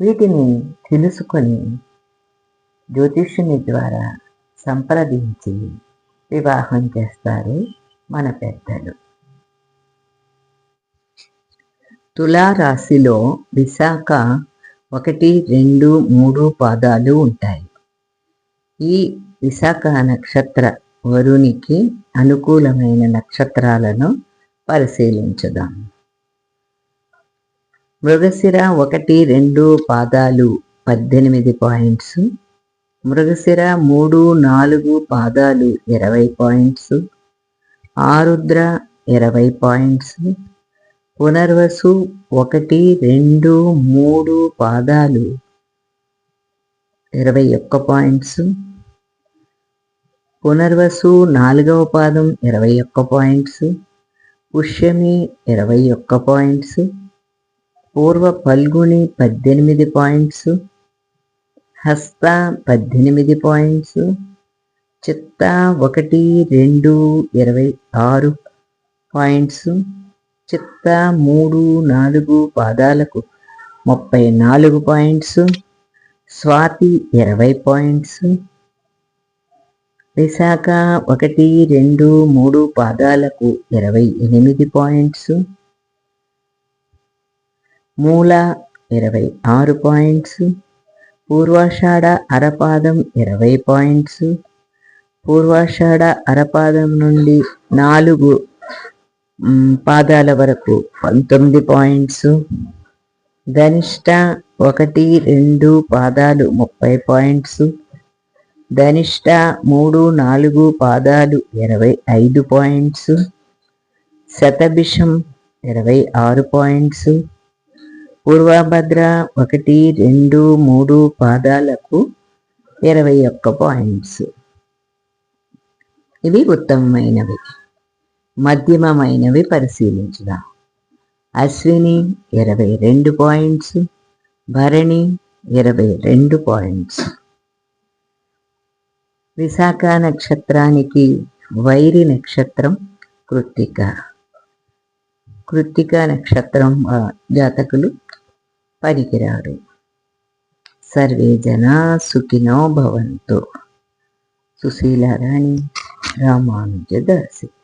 వీటిని తెలుసుకొని జ్యోతిష్యుని ద్వారా సంప్రదించి వివాహం చేస్తారు మన పెద్దలు. తులారాశిలో విశాఖ ఒకటి రెండు మూడు పాదాలు ఉంటాయి. ఈ విశాఖ నక్షత్ర వరునికి అనుకూలమైన నక్షత్రాలను పరిశీలించుదాం. మృగశిర ఒకటి రెండు పాదాలు పద్దెనిమిది పాయింట్స్. మృగశిర మూడు నాలుగు పాదాలు ఇరవై పాయింట్స్. ఆరుద్ర ఇరవై పాయింట్స్. పునర్వసు ఒకటి రెండు మూడు పాదాలు ఇరవై ఒక్క పాయింట్స్. పునర్వసు నాలుగవ పాదం ఇరవై ఒక్క పాయింట్స్. పుష్యమి ఇరవై ఒక్క పాయింట్స్. పూర్వ పల్గుని పద్దెనిమిది పాయింట్స్ హస్త పద్దెనిమిది పాయింట్స్ చిత్త ఒకటి రెండు ఇరవై ఆరు పాయింట్స్ చిత్త మూడు నాలుగు పాదాలకు ముప్పై నాలుగు పాయింట్స్ స్వాతి ఇరవై పాయింట్స్ విశాఖ ఒకటి రెండు మూడు పాదాలకు ఇరవై ఎనిమిది పాయింట్స్ మూల ఇరవై ఆరు పాయింట్స్ పూర్వాషాఢ అరపాదం ఇరవై పాయింట్స్ పూర్వాషాఢ అరపాదం నుండి నాలుగు పాదాల వరకు పంతొమ్మిది పాయింట్స్ ధనిష్ట ఒకటి రెండు పాదాలు ముప్పై పాయింట్స్ ధనిష్ట మూడు నాలుగు పాదాలు ఇరవై ఐదు పాయింట్స్ శతభిషం ఇరవై ఆరు పాయింట్స్ పూర్వభద్ర ఒకటి రెండు మూడు పాదాలకు ఇరవై ఒక్క పాయింట్స్. ఇవి ఉత్తమమైనవి. మధ్యమమైనవి పరిశీలించుదాం. అశ్విని ఇరవై రెండు పాయింట్స్. భరణి ఇరవై రెండు పాయింట్స్. విశాఖ నక్షత్రానికి వైరి నక్షత్రం కృత్తిక. కృత్తిక నక్షత్రం జాతకులు పనికిరాడు సర్వే జనా సుఖినో భవంతు. సుశీలారాణి రామానుజ దర్శిత.